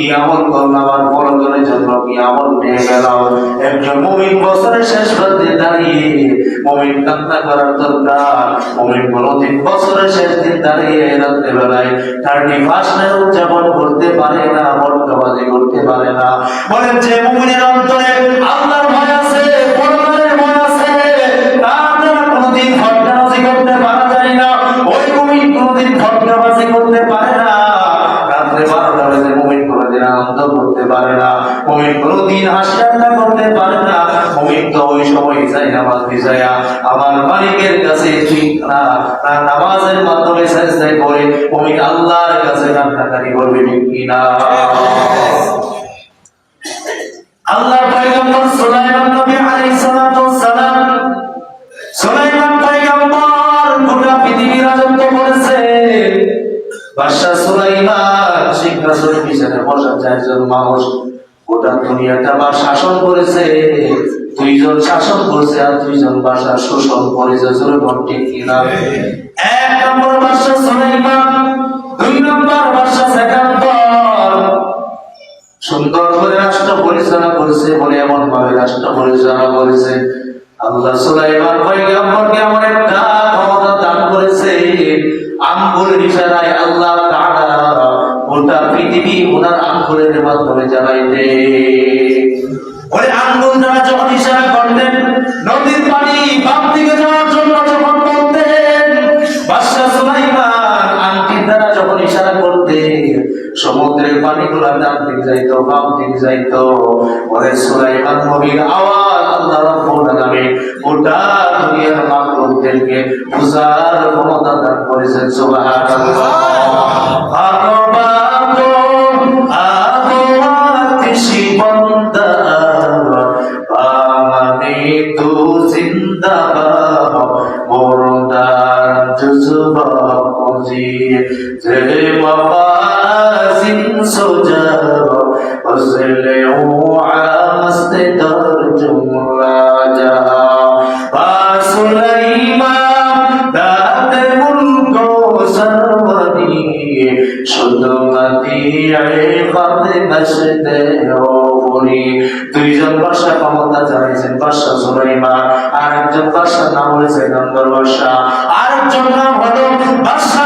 কি আমল পরজনের জন্য কি নিয়ে গেলাম একজন মুমিন বছরের শেষ প্রান্তে দাঁড়িয়ে, মুমিন কান্না করার দরকার। মুমিন কোনদিন বছরের শেষ দিন দাঁড়িয়ে রাত্রে বেলায় থার্টি ফার্স্ট উদযাপন করতে পারে না বর্তমানে করতে পারে না। বলেন যে মুমিনের অন্তরে আল্লাহর ভয় আছে পরকালের ভয় ঘটনাবাজি করতে পারা যায় না। ওই মুমিন কোনদিন ঘটনাবাজি পারে না। মুমিন কোনদিন ঠান্ডা করতে পারে না। মুমিন তো ওই সময় যাই নামাজ ভিজায়া আমার মালিকের কাছে না না নামাজের মাধ্যমে সাজদায় করে মুমিন আল্লাহর কাছে কান্নাকাটি করবে কিনা? মানুষ গোটা দুনিয়াটা বা শাসন করেছে, দুইজন শাসন করছে আর দুইজন বাসা শোষণ এক নম্বর বাদশাহ সুলাইমান, দুই নম্বর সেকান্দর। সুন্দর করে রাষ্ট্র পরিচালনা করেছে, বলে এমন ভাবে রাষ্ট্র পরিচালনা করেছে। আল্লাহ সুলাইমান এমন একটা ক্ষমতা দান করেছে, আঙ্গুলের ইশারায় আল্লাহ গোটা পৃথিবী ওনার আঙ্গুলের মাধ্যমে জ্বালাইতে। ওই আঙ্গুল দ্বারা যখন ইশারা করতেন, নদীর পানি বাপ দিকে যাওয়ার জন্য যখন বলতেন, বাদশাহ সুলাইমান আংটির দ্বারা যখন ইশারা করতেন সমুদ্রের পানিগুলো ডান দিকে যাইতো, বাম দিকে যাইতো। ওরে সুলাইমান নবীর আওয়াজ আল্লাহ রাব্বুল আলামিন। গোটা দুনিয়ার মাখলুকদেরকে ক্ষমতা দান করেছেন, সুবহানাল্লাহ। জুজবা যে মফাজিন সুজাব وصله عمست ترجم راجها وسليمان ذات ملك سروري শুধুমাতি খত বসতে ওরি দুইজন বাদশা ক্ষমতা চালাইছেন বাদশা সুলাইমান আর একজন বাদশা নাম হয়েছে নম্বর বাদশা আরেকজন নাম হলো বাদশা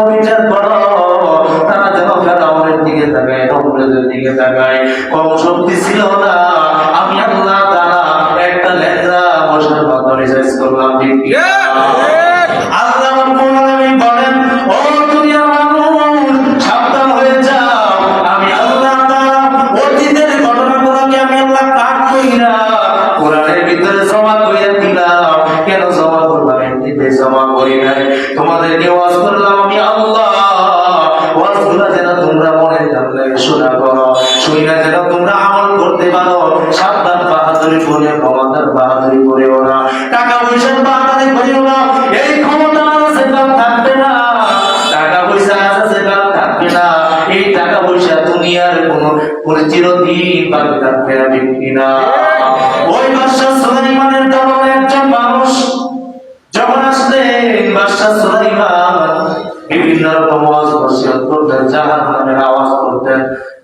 ক্ষমতার বাহাদুরি করেও না টাকা পয়সার বাহাদুরি করেও না, এই ক্ষমতা কাল থাকবে না টাকা পয়সা কাল থাকবে না, এই টাকা পয়সা দুনিয়ার কোন চিরদিন বাকি থাকবে না, ঠিক কিনা? ওই বাদশাহ সুলাইমানের দরবারে একজন মানুষ যখন আসলেন বাদশাহ সুলাইমান বিভিন্ন রকম আওয়াজ করতেন জাহান আওয়াজ করতেন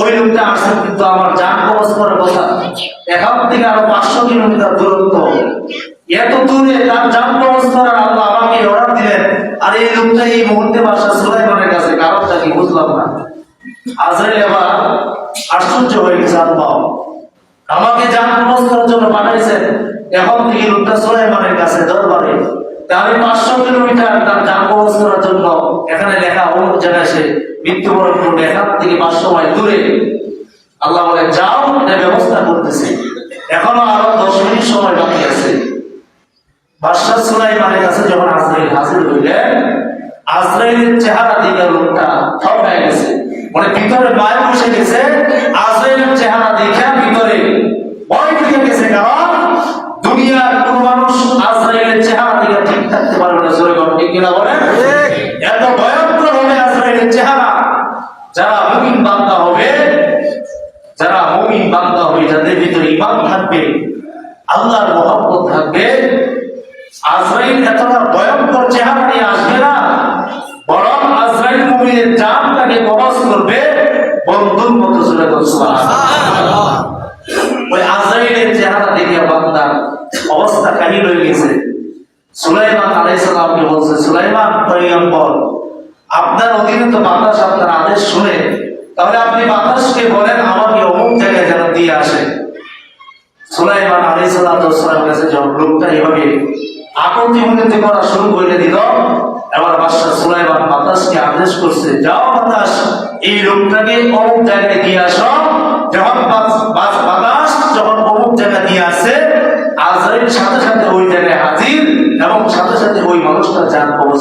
ওই লোকটা আসছে কিন্তু আমার যান খরচ কথা এখান থেকে আরও পাঁচশো কিলোমিটার দূরত্ব। এত দূরে তার যান খরচ করার আল্লাহ আমাকে অর্ডার দিলেন, আর এই লোকটা এই মুহূর্তে বাসা সুলাইমানের কাছে, কারণটা কি বুঝলাম না। আজরাইল আশ্চর্য হয়ে গেছে, আল্লাহ। আমাকে যান খরচ করার জন্য পাঠাইছেন, এখন থেকে লোকটা সুলাইমানের কাছে, দরবারে। আমি পাঁচশো কিলোমিটার তার যান খরচ করার জন্য এখানে লেখা অন্য জায়গায় মৃত্যুবরণ করবে এখান থেকে দূরে। আল্লাহ বলে, যাও, এটা ব্যবস্থা করতেছে। এখনও আরও দশ মিনিট সময় বাকি আছে। কাছে যখন আজরাইল হাজির হইলেন, আজরাইলের চেহারা দিকে লোকটা থপ হয়ে গেছে। মানে ভিতরে বসে গেছে, আজরাইলের চেহারা দেখে ভিতরে ভয় ঢুকে গেছে, কারণ দুনিয়ার কোন মানুষ আজরাইলের চেহারা দিকে ঠিক থাকতে পারবে না। জোরে কোন বলেন? ইমান থাকবে, আল্লাহর মহব্বত থাকবে, আজরাইল এতটা ভয়ঙ্কর চেহারা নিয়ে আসবে না। বরং আজরাইল জান তাকে করবে বন্ধুর মতো চলে ওই আজরাইলের চেহারা দেখে বান্দার অবস্থা কাহিল হয়ে গেছে। সুলাইমান আলাইহিস সালামকে বলছে? সুলাইমান, পয়গম্বর, আপনার অধীনে তো বাতাস আপনার আদেশ শুনে, তাহলে আপনি বাতাসকে বলেন, আমাকে অমুক জায়গায় যেন দিয়ে আসে। সুলাইমান আলী সাল্লামের কাছে যখন লোকটা এভাবে আপত্তি মিনতি করা শুরু করে দিল, এবার বাদশাহ সুলাইমান বাতাসকে আদেশ করছে, যাও বাতাস, এই লোকটাকে অমুক জায়গায় দিয়ে আসো। যখন বাত- বাত- বাতাস যখন অমুক জায়গায় দিয়ে আসে, আজরাইল সাথে সাথে ওই জায়গায় হাজির এবং সাথে সাথে ওই মানুষটা যান কবচ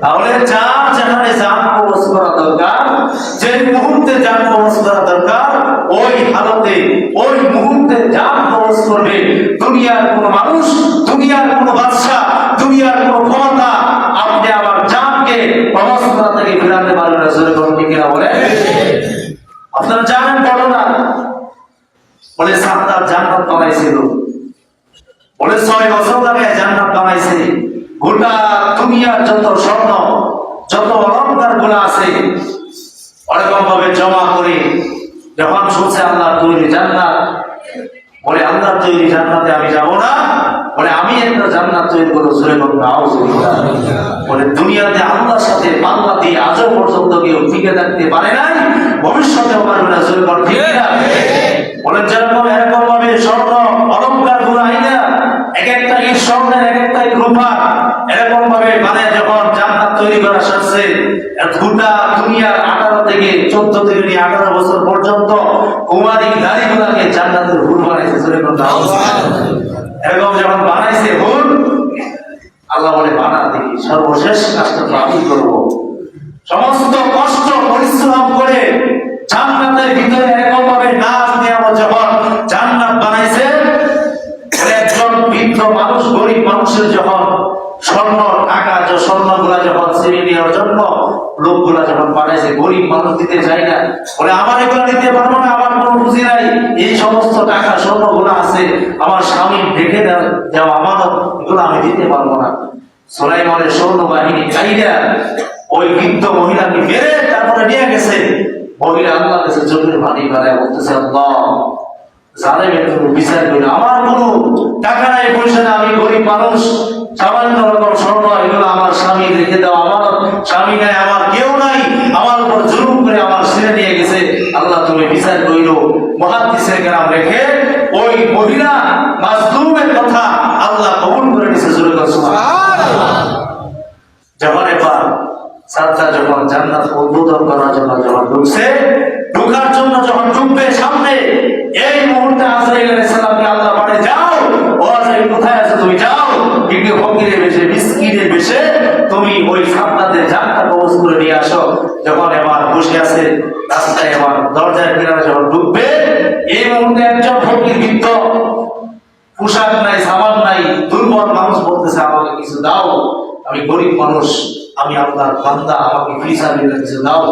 তাহলে যার যেখানে যান কবচ করা দরকার, যে মুহূর্তে যান কবচ করা দরকার ওই হালতে, ওই মুহূর্তে যান কবচ করবে, দুনিয়ার কোন মানুষ, দুনিয়ার কোন বাদশা, দুনিয়ার কোন ক্ষমতা, আপনি জানকে কবচ করা থেকে ফিরাতে পারবেন না, জোরে কোন বলে আপনারা জানেন ঘটনা বলে সাতটার জান্নাত বানাইছিল। বলে, ছয় বছর ধরে জান্নাত বানাইছে। গোটা দুনিয়ার যত স্বর্ণ, যত অলঙ্কারগুলো আছে ওরকম ভাবে জমা যখন শুনছে আল্লাহ তৈরি জান্নাত। বলে আল্লাহ তৈরি জান্নাতে আমি যাব না। বলে, আমি একটা জান্নাত তৈরি করে করব আউযুবিল্লাহ। বলে, দুনিয়াতে আল্লাহর সাথে পাল্লা দিয়ে আজও পর্যন্ত কেউ টিকে থাকতে পারে নাই, ভবিষ্যতেও পারবে না জুড়ে কর ঠিক না বলেন যেরকম এরকম ভাবে স্বর্ণ অলঙ্কারগুলো আইনা এক একটা ইট স্বর্ণের এক একটা রূপা এরকম ভাবে মানে করা সারছে। গোটা দুনিয়ার আঠারো থেকে চোদ্দ থেকে নিয়ে আঠারো বছর পর্যন্ত কুমারী নারী গুলাকে জান্নাতের হুল বানাইছে কোন যখন বানাইছে হুল আল্লাহ বলে, বানা দেখি, সর্বশেষ কাজটা আমি করব। সমস্ত কষ্ট পরিশ্রম করে জান্নাতের ভিতরে এরকম ভাবে নাচ নিয়ামত যখন জান্নাত বানাইছে বলে একজন বৃদ্ধ মানুষ গরিব মানুষের যখন স্বর্ণ টাকা যে স্বর্ণগুলা যখন ছিনিয়ে নেওয়ার জন্য লোকগুলা যখন পাঠাইছে গরিব মানুষ দিতে চায় না, বলে আমার এগুলো নিতে পারব না, আমার কোনো পুঁজি নাই। এই সমস্ত টাকা স্বর্ণগুলো আছে, আমার স্বামী রেখে দেওয়া- আমানত, এগুলো আমি দিতে পারব না। সোলাইমানের ওই বৃদ্ধ মহিলাকে মেরে তারপরে নিয়ে গেছে। মহিলা আল্লাহ পানি বাড়ায় বলতেছে, আল্লাহ জালেমের কোনো বিচার করি আমার কোনো টাকা নাই, পয়সা নাই, আমি গরিব মানুষ। সামান্য রকম স্বর্ণ এগুলো আমার স্বামী রেখে দাও। আমার স্বামী নাই, আমার কেউ নাই। আমার উপর জুলুম করে আমার ছেড়ে নিয়ে গেছে। আল্লাহ তুমি বিচার করিল। মহাদিসের গ্রাম রেখে ওই মহিলা মাজলুমের কথা আল্লাহ কবুল করে নিছে জুলুম যখন এবার সাতটা যখন জান্নাত উদ্বোধন করার জন্য যখন ঢুকছে ঢুকার জন্য যখন ঢুকবে সামনে তুমি? ওই জান্নাত কবজ করে নিয়ে আসো। যখন এবার বসে আছে এবার দরজার কিনারে ঢুকবে, এই মুহূর্তে একজন ফকির বৃদ্ধ, পোশাক নাই সামান নাই, দুর্বল মানুষ বলতেছে কিছু দাও, আমি গরিব মানুষ, আমি আপনার বান্দা, আমাকে ফিসা দিলে কিছু দাও।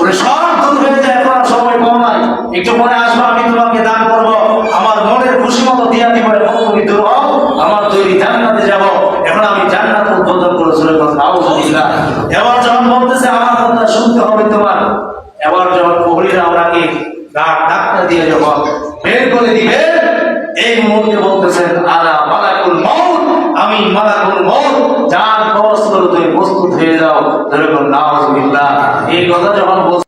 ওরে সব দূর হয়ে যায়, এখন সময় কম নাই। একটু পরে আসব, আমি তোমাকে দান করব। আমার মনের খুশি মতো দিয়া দিব, এখন তুমি দূর হও, আমার তৈরি জান্নাতে যাব। এখন আমি জান্নাত উদ্বোধন করে চলে কথা নাউজুবিল্লাহ এবার এই কথা যখন বল